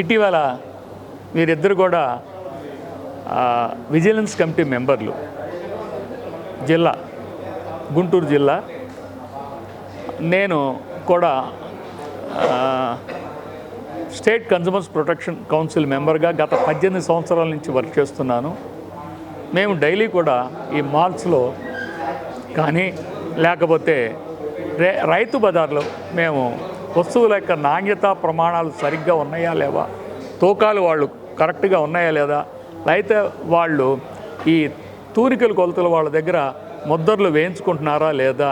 ఇటీవల వీరిద్దరు కూడా విజిలెన్స్ కమిటీ మెంబర్లు జిల్లా గుంటూరు జిల్లా. నేను కూడా స్టేట్ కన్జ్యూమర్స్ ప్రొటెక్షన్ కౌన్సిల్ మెంబర్గా గత పద్దెనిమిది సంవత్సరాల నుంచి వర్క్ చేస్తున్నాను. మేము డైలీ కూడా ఈ మాల్స్లో కానీ లేకపోతే రే రైతు బజార్లో మేము వస్తువుల యొక్క నాణ్యత ప్రమాణాలు సరిగ్గా ఉన్నాయా లేవా? తూకాలు వాళ్ళు కరెక్ట్గా ఉన్నాయా లేదా? అయితే వాళ్ళు ఈ తూనికలు కొలతలు వాళ్ళ దగ్గర ముద్దర్లు వేయించుకుంటున్నారా లేదా?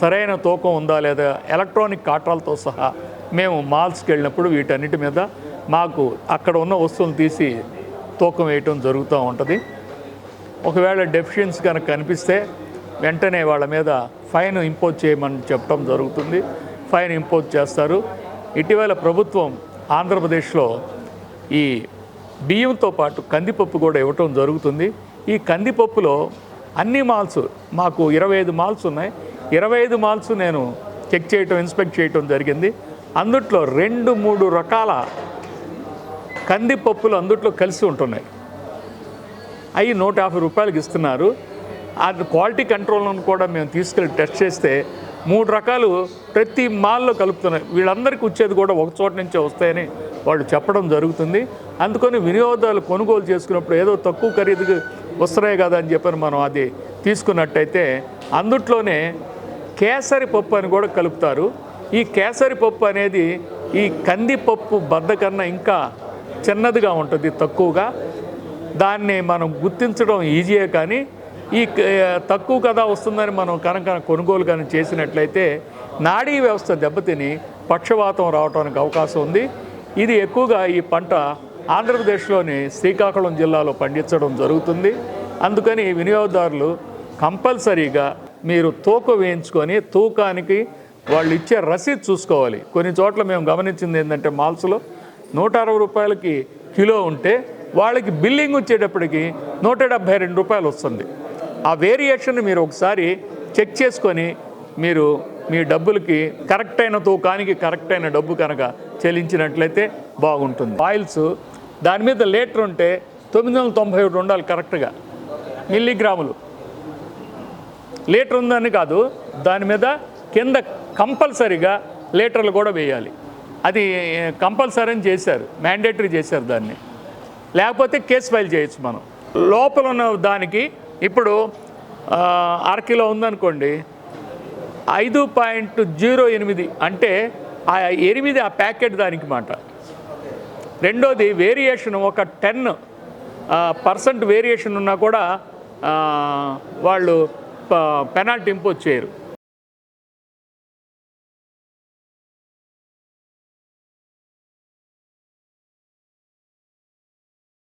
సరైన తూకం ఉందా లేదా? ఎలక్ట్రానిక్ కాట్రాలతో సహా మేము మాల్స్కి వెళ్ళినప్పుడు వీటన్నిటి మీద మాకు అక్కడ ఉన్న వస్తువులు తీసి తూకం వేయటం జరుగుతూ ఉంటుంది. ఒకవేళ డెఫిషియన్స్ కనుక కనిపిస్తే వెంటనే వాళ్ళ మీద ఫైన్ ఇంపోజ్ చేయమని చెప్పడం జరుగుతుంది. ఫైన్ ఇంపోజ్ చేస్తారు. ఇటీవల ప్రభుత్వం ఆంధ్రప్రదేశ్లో ఈ బియ్యంతో పాటు కందిపప్పు కూడా ఇవ్వటం జరుగుతుంది. ఈ కందిపప్పులో అన్ని మాల్స్ మాకు ఇరవై ఐదు మాల్స్ ఉన్నాయి. ఇరవై ఐదు మాల్స్ నేను చెక్ చేయటం ఇన్స్పెక్ట్ చేయటం జరిగింది. అందుట్లో రెండు మూడు రకాల కందిపప్పులు అందుట్లో కలిసి ఉంటున్నాయి. అవి నూట యాభై రూపాయలకి ఇస్తున్నారు. అది క్వాలిటీ కంట్రోల్ను కూడా మేము తీసుకెళ్ళి టెస్ట్ చేస్తే మూడు రకాలు ప్రతి మాల్లో కలుపుతున్నాయి. వీళ్ళందరికీ వచ్చేది కూడా ఒక చోట నుంచే వస్తాయని వాళ్ళు చెప్పడం జరుగుతుంది. అందుకని వినియోగదారులు కొనుగోలు చేసుకున్నప్పుడు ఏదో తక్కువ ఖరీదుకి వస్తున్నాయి కదా అని చెప్పని మనం అది తీసుకున్నట్టయితే అందుట్లోనే కేసరి పప్పు అని కూడా కలుపుతారు. ఈ కేసరి పప్పు అనేది ఈ కందిపప్పు బద్ద కన్నా ఇంకా చిన్నదిగా ఉంటుంది తక్కువగా. దాన్ని మనం గుర్తించడం ఈజీయే కానీ ఈ క- తక్కువ కథ వస్తుందని మనం కనుక కొనుగోలు కానీ చేసినట్లయితే నాడీ వ్యవస్థ దెబ్బతిని పక్షవాతం రావడానికి అవకాశం ఉంది. ఇది ఎక్కువగా ఈ పంట ఆంధ్రప్రదేశ్లోని శ్రీకాకుళం జిల్లాలో పండించడం జరుగుతుంది. అందుకని వినియోగదారులు కంపల్సరీగా మీరు తూకం వేయించుకొని తూకానికి వాళ్ళు ఇచ్చే రసీదు చూసుకోవాలి. కొన్ని చోట్ల మేము గమనించింది ఏంటంటే మాల్స్లో నూట అరవై రూపాయలకి కిలో ఉంటే వాళ్ళకి బిల్లింగ్ వచ్చేటప్పటికి నూట డెబ్భై రెండు రూపాయలు వస్తుంది. ఆ వేరియేషన్ మీరు ఒకసారి చెక్ చేసుకొని మీరు మీ డబ్బులకి కరెక్ట్ అయిన తూకానికి కరెక్ట్ అయిన డబ్బు కనుక చెల్లించినట్లయితే బాగుంటుంది. ఆయిల్స్ దాని మీద లీటర్ ఉంటే తొమ్మిది వందల తొంభై ఒకటి ఉండాలి కరెక్ట్గా మిల్లీగ్రాములు. లీటర్ ఉందని కాదు దాని మీద కింద కంపల్సరీగా లీటర్లు కూడా వేయాలి. అది కంపల్సరీ అని చేశారు మ్యాండేటరీ చేశారు దాన్ని. లేకపోతే కేసు ఫైల్ చేయొచ్చు మనం. లోపల ఉన్న దానికి ఇప్పుడు అరకిలో ఉందనుకోండి ఐదు పాయింట్ జీరో ఎనిమిది అంటే ఆ ఎనిమిది ఆ ప్యాకెట్ దానికి మాట. రెండోది వేరియేషన్ ఒక టెన్ పర్సెంట్ వేరియేషన్ ఉన్నా కూడా వాళ్ళు పెనాల్టీ ఇంపోజ్ చేయరు.